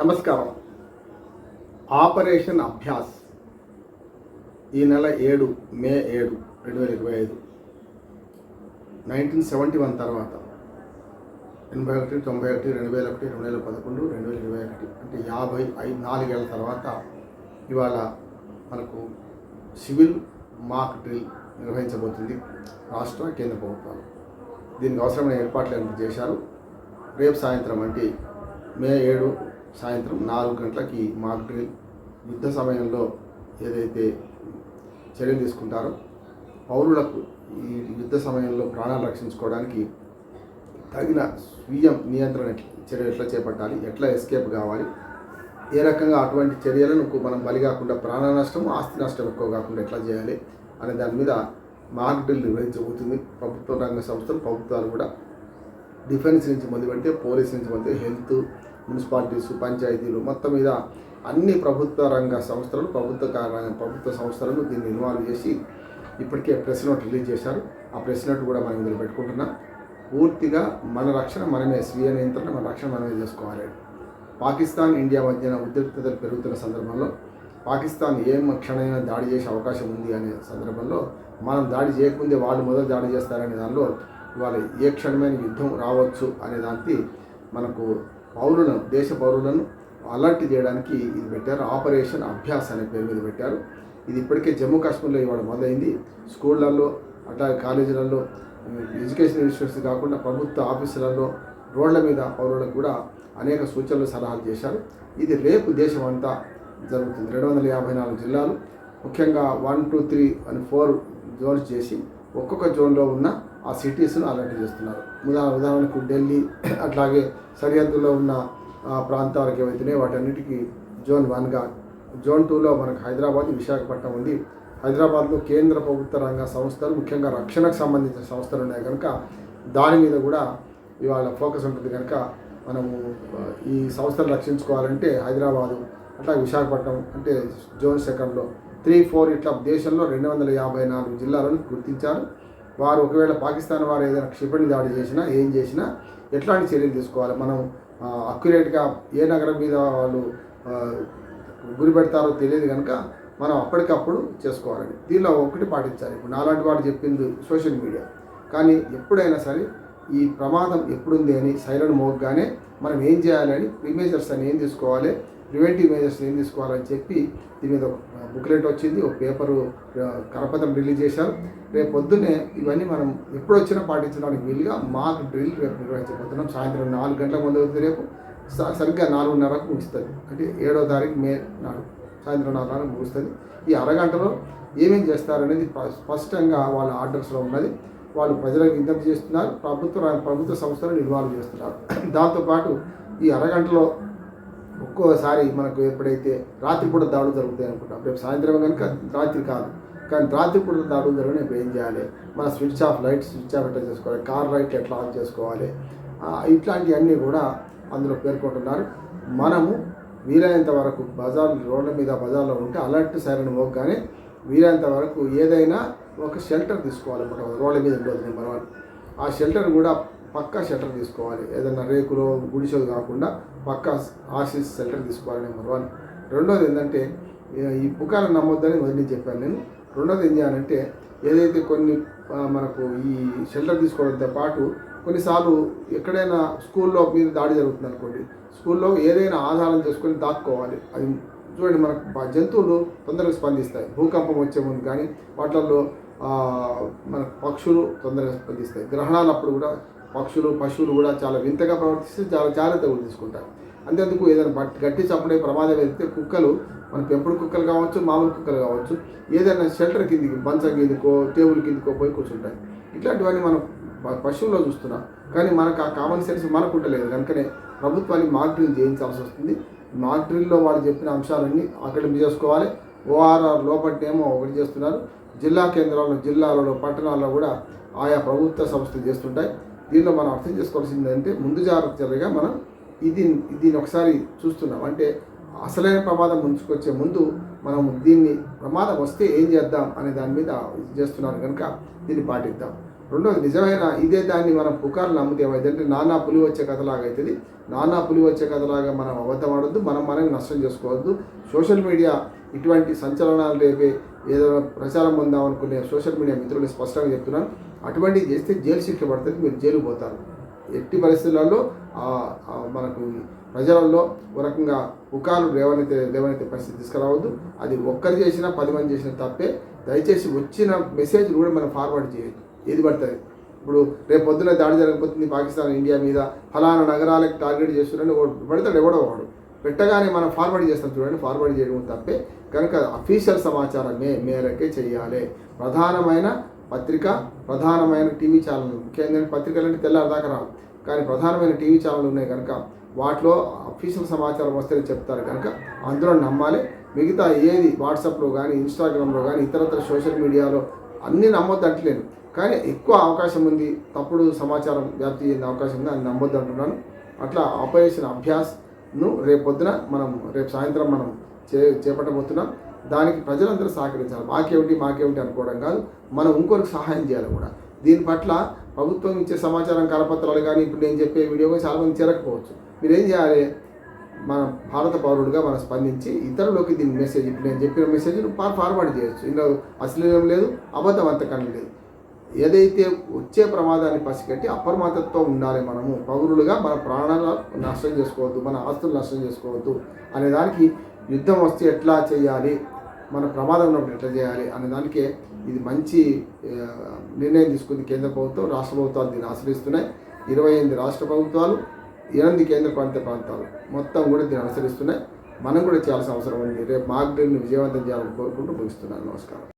నమస్కారం. ఆపరేషన్ అభ్యాస్. ఈ నెల ఏడు మే ఏడు రెండు వేల ఇరవై ఐదు. నైన్టీన్ సెవెంటీ వన్ తర్వాత ఎనభై ఒకటి తొంభై ఒకటి రెండు వేల ఒకటి రెండు వేల పదకొండు రెండు వేల ఇరవై ఒకటి అంటే యాభై ఐదు నాలుగేళ్ళ తర్వాత ఇవాళ మనకు సివిల్ మాక్ డ్రిల్ నిర్వహించబోతుంది రాష్ట్ర కేంద్ర ప్రభుత్వాలు. దీనికి అవసరమైన ఏర్పాట్లు చేశారు. రేపు సాయంత్రం అంటే మే ఏడు సాయంత్రం నాలుగు గంటలకి మాక్ డ్రిల్ యుద్ధ సమయంలో ఏదైతే చర్యలు తీసుకుంటారో పౌరులకు ఈ యుద్ధ సమయంలో ప్రాణాలు రక్షించుకోవడానికి తగిన స్వీయ నియంత్రణ చర్యలు ఎట్లా చేపట్టాలి ఎట్లా ఎస్కేప్ కావాలి ఏ రకంగా అటువంటి చర్యలను మనం బలి కాకుండా ప్రాణ నష్టం ఆస్తి నష్టం ఎక్కువ కాకుండా ఎట్లా చేయాలి అనే దాని మీద మాక్ డ్రిల్ నిర్వహించబోతుంది. ప్రభుత్వ రంగ సంస్థలు ప్రభుత్వాలు కూడా డిఫెన్స్ నుంచి మొదలుపెడితే పోలీస్ నుంచి మొదలు హెల్త్ మున్సిపాలిటీస్ పంచాయతీలు మొత్తం మీద అన్ని ప్రభుత్వ రంగ సంస్థలు ప్రభుత్వ ప్రభుత్వ సంస్థలను దీన్ని ఇన్వాల్వ్ చేసి ఇప్పటికే ప్రెస్ నోట్ రిలీజ్ చేశారు. ఆ ప్రెస్ నోట్ కూడా మనం ఇందులో పెట్టుకుంటున్నాం. పూర్తిగా మన రక్షణ మనమే స్వీయ నియంత్రణ మన రక్షణ మనమే చేసుకోవాలి. పాకిస్తాన్ ఇండియా మధ్యన ఉద్రిక్తతలు పెరుగుతున్న సందర్భంలో పాకిస్తాన్ ఏం క్షణమైనా దాడి చేసే అవకాశం ఉంది అనే సందర్భంలో మనం దాడి చేయకముందే వాళ్ళు మొదలు దాడి చేస్తారనే దానిలో వాళ్ళు ఏ క్షణమైన యుద్ధం రావచ్చు అనే దానికి మనకు పౌరులను దేశ పౌరులను అలర్ట్ చేయడానికి ఇది పెట్టారు. ఆపరేషన్ అభ్యాస్ అనే పేరు మీద పెట్టారు. ఇది ఇప్పటికే జమ్మూ కాశ్మీర్లో ఇవాళ మొదలైంది. స్కూళ్ళల్లో అట్లాగే కాలేజీలలో ఎడ్యుకేషన్ ఇన్స్టిట్యూట్స్ కాకుండా ప్రభుత్వ ఆఫీసులలో రోడ్ల మీద పౌరులకు కూడా అనేక సూచనలు సలహాలు చేశారు. ఇది రేపు దేశం అంతా జరుగుతుంది. రెండు వందల యాభై నాలుగు జిల్లాలు ముఖ్యంగా వన్ టూ త్రీ అని ఫోర్ జోన్స్ చేసి ఒక్కొక్క జోన్లో ఉన్న ఆ సిటీస్ను అలర్ట్ చేస్తున్నారు. ఉదా ఉదాహరణకు ఢిల్లీ అట్లాగే సరిహద్దులో ఉన్న ప్రాంతాలకు ఏవైతున్నాయో వాటన్నిటికీ జోన్ వన్గా జోన్ టూలో మనకు హైదరాబాద్ విశాఖపట్నం ఉంది. హైదరాబాద్లో కేంద్ర ప్రభుత్వ రంగ సంస్థలు ముఖ్యంగా రక్షణకు సంబంధించిన సంస్థలు ఉన్నాయి కనుక దాని మీద కూడా ఇవాళ ఫోకస్ ఉంటుంది కనుక మనము ఈ సంస్థలు రక్షించుకోవాలంటే హైదరాబాదు అట్లా విశాఖపట్నం అంటే జోన్ సెకండ్లో త్రీ ఫోర్ ఇట్లా దేశంలో రెండు వందల యాభై నాలుగు జిల్లాలను గుర్తించారు. వారు ఒకవేళ పాకిస్తాన్ వారు ఏదైనా క్షిపణి దాడి చేసినా ఏం చేసినా ఎట్లాంటి చర్యలు తీసుకోవాలి? మనం అక్యురేట్గా ఏ నగరం మీద వాళ్ళు గురి పెడతారో తెలియదు కనుక మనం అప్పటికప్పుడు చేసుకోవాలండి దీనిలో ఒకటి పాటించాలి. ఇప్పుడు నాలాంటి వాడు చెప్పింది సోషల్ మీడియా. కానీ ఎప్పుడైనా సరే ఈ ప్రమాదం ఎప్పుడుంది అని సైలెంట్ మోగ్గానే మనం ఏం చేయాలని అని ప్రిమేజర్స్ అని ఏం తీసుకోవాలి? ప్రివెంటివ్ మెజర్స్ ఏం తీసుకోవాలని చెప్పి దీని మీద ఒక బుక్లెట్ వచ్చింది ఒక పేపరు కరపత్రం రిలీజ్ చేశారు. రేపు పొద్దున్నే ఇవన్నీ మనం ఎప్పుడు వచ్చినా పాటించడానికి వీలుగా మాకు డ్రిల్ రేపు నిర్వహించబోతున్నాం. సాయంత్రం నాలుగు గంటల ముందు అవుతుంది రేపు. స- సరిగ్గా నాలుగున్నరకు ముగుస్తుంది. అంటే ఏడో తారీఖు మే నాడు సాయంత్రం నాలుగున్నరకు ముగుస్తుంది. ఈ అరగంటలో ఏమేం చేస్తారనేది స్పష్టంగా వాళ్ళ ఆర్డర్స్లో ఉన్నది. వాళ్ళు ప్రజలకు విజ్ఞప్తి చేస్తున్నారు. ప్రభుత్వ ప్రభుత్వ సంస్థలను ఇన్వాల్వ్ చేస్తున్నారు. దాంతోపాటు ఈ అరగంటలో ఒక్కోసారి మనకు ఎప్పుడైతే రాత్రిపూట దాడులు జరుగుతాయి అనుకుంటాం రేపు సాయంత్రం కనుక రాత్రి కాదు. కానీ రాత్రిపూట దాడులు జరగడం ఇప్పుడు ఏం చేయాలి? మన switch off lights switch off ఎట్లా చేసుకోవాలి? కార్ లైట్ ఎట్లా ఆన్ చేసుకోవాలి? ఇట్లాంటివన్నీ కూడా అందులో పేర్కొంటున్నారు. మనము వీలైనంత వరకు బజార్ రోడ్ల మీద బజార్లో ఉంటే అలర్ట్ సైరన్ మోగ్గానే వీలైనంత వరకు ఏదైనా ఒక షెల్టర్ తీసుకోవాలి రోడ్ల మీద ఉండదు నెంబర్ వన్ ఆ షెల్టర్ కూడా పక్కా షెల్టర్ తీసుకోవాలి. ఏదైనా రేకులో గుడిసెలు కాకుండా పక్కా ఆర్సిస్ షెల్టర్ తీసుకోవాలి నెంబర్ వన్ రెండోది ఏంటంటే ఈ- ఈ నమ్మొద్దని వదిలి చెప్పాను నేను. రెండోది ఏం చేయాలంటే ఏదైతే కొన్ని మనకు ఈ షెల్టర్ తీసుకోవడంతో పాటు కొన్నిసార్లు ఎక్కడైనా స్కూల్లో మీద దాడి జరుగుతుంది అనుకోండి. స్కూల్లో ఏదైనా ఆధారం చేసుకొని దాక్కోవాలి. అది చూడండి మనకు జంతువులు తొందరగా స్పందిస్తాయి. భూకంపం వచ్చే ముందు కానీ వాటిల్లో మన పక్షులు తొందరగా స్పందిస్తాయి. గ్రహణాలు అప్పుడు కూడా పక్షులు పశువులు కూడా చాలా వింతగా ప్రవర్తిస్తే చాలా జాగ్రత్తగా కూడా తీసుకుంటాయి అంతేందుకు ఏదైనా బట్ గట్టి చప్పుడే ప్రమాదం అయితే కుక్కలు మన పెంపుడు కుక్కలు కావచ్చు మామూలు కుక్కలు కావచ్చు ఏదైనా షెల్టర్ కిందికి మంచం కిందికో టేబుల్ కిందికో పోయి కూర్చుంటాయి. ఇట్లాంటివన్నీ మనం పశువుల్లో చూస్తున్నాం. కానీ మనకు ఆ కామన్ సెన్స్ మనకు ఉండలేదు. కనుకనే ప్రభుత్వానికి మాక్ డ్రిల్ చేయించాల్సి వస్తుంది. మాక్ డ్రిల్లో వాళ్ళు చెప్పిన అంశాలన్నీ అక్కడ చేసుకోవాలి. ఓఆర్ఆర్ లోపట్టేమో ఒకటి చేస్తున్నారు. జిల్లా కేంద్రాల్లో జిల్లాలలో పట్టణాల్లో కూడా ఆయా ప్రభుత్వ సంస్థలు చేస్తుంటాయి. దీనిలో మనం అర్థం చేసుకోవాల్సింది అంటే ముందు జాగ్రత్తగా మనం ఇది దీన్ని ఒకసారి చూస్తున్నాం. అంటే అసలైన ప్రమాదం ముంచుకొచ్చే ముందు మనం దీన్ని ప్రమాదం వస్తే ఏం చేద్దాం అనే దాని మీద ఇది చేస్తున్నారు కనుక దీన్ని పాటిద్దాం. రెండోది నిజమైన ఇదే దాన్ని మనం పుకార్లు నమ్మితే ఏమైందంటే నానా పులి వచ్చే కథలాగా అవుతుంది నానా పులి వచ్చే కథలాగా మనం అబద్ధం ఆడొద్దు మనం మనం నష్టం చేసుకోవద్దు. సోషల్ మీడియా ఇటువంటి సంచలనాలు రేపే ఏదైనా ప్రచారం పొందాం అనుకునే సోషల్ మీడియా మిత్రులు స్పష్టంగా చెప్తున్నాను. అటువంటిది చేస్తే జైలు శిక్ష పడుతుంది మీరు జైలు పోతారు. ఎట్టి పరిస్థితులలో మనకు ప్రజలలో ఒక రకంగా ఉకాలు లేవనైతే లేవనైతే పరిస్థితి తీసుకురావద్దు. అది ఒక్కరు చేసినా పది మంది చేసిన తప్పే. దయచేసి వచ్చిన మెసేజ్ కూడా మనం ఫార్వర్డ్ చేయొద్దు. ఏది పడుతుంది? ఇప్పుడు రేపు పొద్దున దాడి జరగబోతుంది పాకిస్తాన్ ఇండియా మీద. ఫలానా నగరాలకు టార్గెట్ చేస్తున్నారని ఒకడు పెడతాడు ఎవడో వాడు పెట్టగానే మనం ఫార్వర్డ్ చేస్తాం చూడండి ఫార్వర్డ్ చేయడం తప్పే. కనుక అఫీషియల్ సమాచారమే మేరకే చేయాలి. ప్రధానమైన పత్రిక ప్రధానమైన టీవీ ఛానల్ ముఖ్యంగా పత్రికలు అంటే తెల్లారిదాకా రావు. కానీ ప్రధానమైన టీవీ ఛానల్ ఉన్నాయి కనుక వాటిలో అఫీషియల్ సమాచారం వస్తే చెప్తారు కనుక అందులో నమ్మాలి. మిగతా ఏది వాట్సాప్లో కానీ ఇన్స్టాగ్రామ్లో కానీ ఇతరత్ర సోషల్ మీడియాలో అన్నీ నమ్మొద్దు కానీ ఎక్కువ అవకాశం ఉంది. తప్పుడు సమాచారం వ్యాప్తి చెందే అవకాశం ఉంది. అని నమ్మొద్దు అంటున్నాను. అట్లా ఆపరేషన్ అభ్యాస్ను రేపు పొద్దున మనం రేపు సాయంత్రం మనం చే చేపట్టబోతున్నాం. దానికి ప్రజలందరూ సహకరించాలి. మాకేమిటి మాకేమిటి అనుకోవడం కాదు. మనం ఇంకొకరికి సహాయం చేయాలి కూడా. దీని పట్ల ప్రభుత్వం ఇచ్చే సమాచారం కరపత్రాలు కానీ ఇప్పుడు నేను చెప్పే వీడియో కానీ చాలామంది చేరకపోవచ్చు. మీరు ఏం చేయాలి? మన భారత పౌరుడిగా మనం స్పందించి ఇతరులకి దీని మెసేజ్ ఇప్పుడు నేను చెప్పిన మెసేజ్ ఫార్వర్డ్ చేయొచ్చు. ఇందులో అశ్లీలం లేదు అబద్ధం అంతకన్నా లేదు. ఏదైతే వచ్చే ప్రమాదాన్ని పసిగట్టి అప్రమత్తతో ఉండాలి మనము పౌరులుగా మన ప్రాణాలు నష్టం చేసుకోవద్దు మన ఆస్తులు నష్టం చేసుకోవద్దు అనే దానికి యుద్ధం వస్తే ఎట్లా చేయాలి? మన ప్రమాదం ఉన్నప్పుడు ఎట్లా చేయాలి? అనే దానికే ఇది మంచి నిర్ణయం తీసుకుంది కేంద్ర ప్రభుత్వం. రాష్ట్ర ప్రభుత్వాలు దీన్ని ఆశ్రయిస్తున్నాయి. ఇరవై ఎనిమిది రాష్ట్ర ప్రభుత్వాలు ఎనిమిది కేంద్ర ప్రాంత ప్రాంతాలు మొత్తం కూడా దీన్ని అనుసరిస్తున్నాయి మనం కూడా చేయాల్సిన అవసరం ఉంది. రేపు మాక్ విజయవంతం చేయాలని కోరుకుంటూ ముగిస్తున్నాను. నమస్కారం.